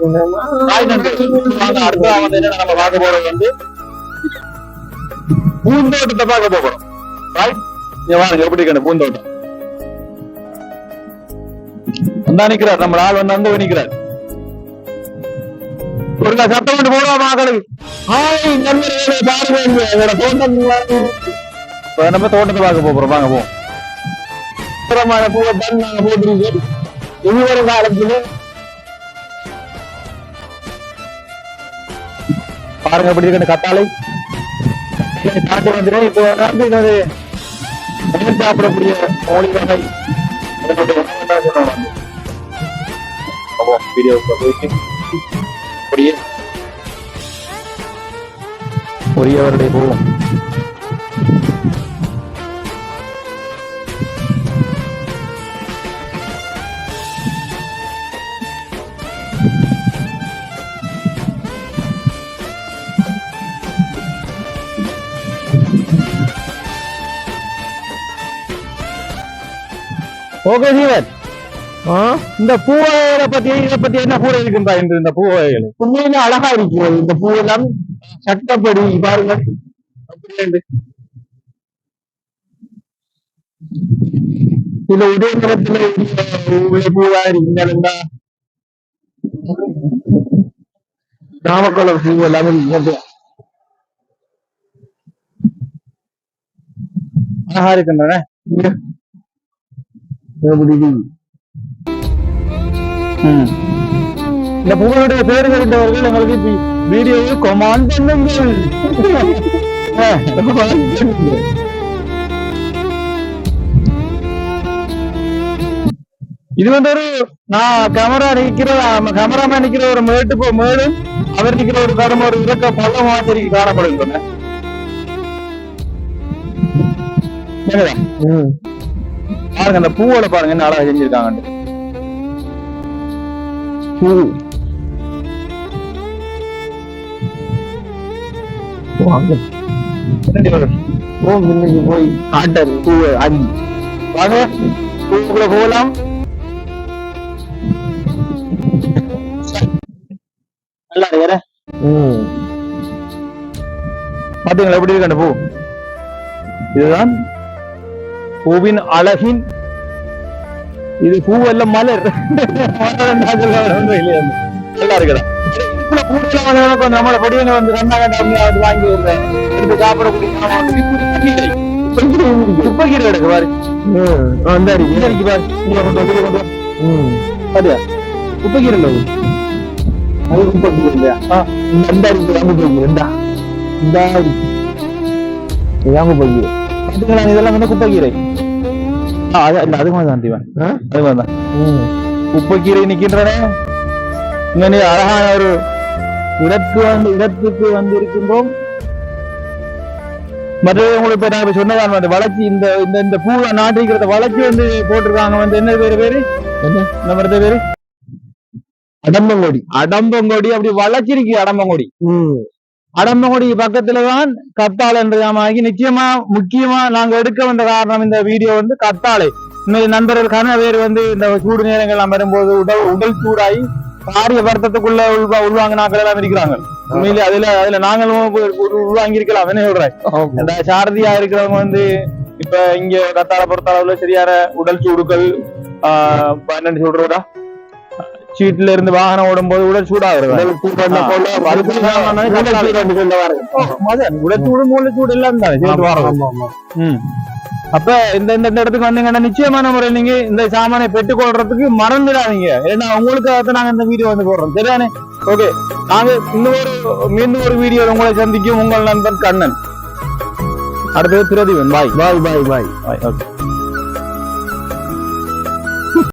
Hi நண்பர்களே. வாங்க, அடுத்ததா வந்து என்ன நம்ம பார்க்க போறது வந்து பூந்தோட்டத்தை பார்க்க போறோம். ரைட் வாங்க எப்படி அந்த பூந்தோட்டம்? வந்தா நிக்கிறார் நம்ம ஆள் வந்து போய் நிக்கிறார். ஒரு சத்தம் கொண்டு போடுவா மக்களுக்கு. ஹாய் நண்பர்களே பாருங்க எங்களோட தோட்டம் நம்ம தோட்டத்தை பார்க்க போறோம். வாங்க போ. சுத்தமான பூவை தான் நாங்க போட்டுருக்கோம் இனி வரும் காலத்துல பாருங்க எப்படி இருக்கு இந்த கத்தாழை. காட்டு வந்துடும் இப்போ வந்து உணவு சாப்பிடக்கூடிய கோழி வகை. அப்போ வீடியோ அப்படியே. உரியவருடைய போவோம் ஓகே ஜீவன் இந்த பூ வகைகளை பத்தி இதை பத்தி என்ன கூட இருக்குன்றா என்று இந்த பூ வகைகள் உண்மையிலே அழகா இருக்கு இந்த பூ எல்லாம் சட்டப்படி பாருங்க அப்படியே இருக்கு. இதுல ஒரே நேரத்துல உள்ள பூவா இருக்கீங்க நாமக்கல் பூ எல்லாமே இருக்கு. அழகா இருக்கின்றன ம். இந்த புகழுடைய பேர் தெரிந்தவர்கள் எங்களுக்கு வி- வீடியோவில் கொமாண்ட் பண்ணுங்கள். இது வந்து ஒரு நான் கேமரா நிக்கிற கேமராமேன் நிக்கிற ஒரு மேட்டு மேடு அவர் நிக்கிற ஒரு தரம் ஒரு இறக்க பள்ளம் மாதிரி காணப்படுகின்றன? பாருங்க அந்த பூவோட பாருங்க என்ன அழகா செஞ்சிருக்காங்க பூ போய் காட்டர் பூவை அடி. வாங்க பூக்குள்ள போகலாம். நல்லா இருக்கு பாத்தீங்களா எப்படி இருக்கு அந்த பூ? இதுதான் பூவின் அழகின் இது பூவல்ல மலர்? நல்லா இருக்குதா கூடுதலா வந்து எனக்கு வந்து நம்மளோட பொடியங்க வந்து கண்ணா கண்ணா வந்து வாங்கி விடுறேன் எடுத்து சாப்பிடக்கூடிய சாமான் வந்து இப்படி கீரை. இப்ப இப்படி இருக்கு. இப்ப கீரை கிடக்கு பாரு. இந்த அடிக்கு பாரு. இங்க கொண்டு வந்து கொண்டு வந்து பாத்தியா? குப்பை கீரை இல்லை அது. அது குப்பை கீரை இல்லையா? அடிக்கு வாங்க போய் இந்த. அடி வாங்க போய் இதெல்லாம் வந்து குப்பை கீரை. ஆ, அது மாதிரி தான் தீவன் அது மாதிரி தான் குப்பைக்கீரை நிக்கின்றன இங்க நீ அழகான ஒரு இடத்துக்கு வந்து இடத்துக்கு வந்து இருக்கின்றோம் மற்றது உங்களுக்கு இப்ப நான் சொன்னதான் வந்து வளர்ச்சி இந்த இந்த இந்த பூவை நாட்டிக்கிறத வளர்ச்சி வந்து போட்டிருக்காங்க வந்து என்ன பேரு பேரு என்ன மரத்த பேரு அடம்பங்கொடி அடம்பங்கொடி அப்படி வளர்ச்சிருக்கு அடம்பங்கொடி அடம்பங்குடி பக்கத்துலதான் கத்தாழை என்றதாமாகி நிச்சயமா முக்கியமா நாங்க எடுக்க வந்த காரணம் இந்த வீடியோ வந்து கத்தாழை இன்னொரு நண்பர்கள் கன பேர் வந்து இந்த சூடு நேரங்கள் எல்லாம் வரும்போது உடல் உடல் சூடாகி பாரிய வருத்தத்துக்குள்ள உள்வா உள்வாங்கினாக்கள் எல்லாம் இருக்கிறாங்க. உண்மையிலே அதுல அதுல நாங்களும் உள்வாங்கி இருக்கலாம் என்ன சொல்றேன். இந்த சாரதியா இருக்கிறவங்க வந்து இப்ப இங்க கத்தாழை பொறுத்த அளவுல சரியான உடல் சூடுகள் ஆஹ் இப்ப என்னன்னு சொல்றதா சீட்ல இருந்து வாகனம் ஓடும்போது உடல் சூடாகிறது உடச்சூடு மூலச்சூடு எல்லாம் தானே. சேர்த்து வாரம் ம். அப்ப இந்த இந்த இடத்துக்கு வந்தீங்கன்னா நிச்சயமான முறையில் நீங்க இந்த சாமானை பெற்றுக்கொள்றதுக்கு மறந்துடாதீங்க. ஏன்னா உங்களுக்காக நாங்க இந்த வீடியோ வந்து போடுறோம். சரிதானே? ஓகே. நாங்க இன்னொரு மீண்டும் ஒரு வீடியோ உங்களை சந்திக்கும் உங்கள் நண்பன் கண்ணன். அடுத்தது பிரதீபன். பாய். பாய் பாய் பாய். Bye okay.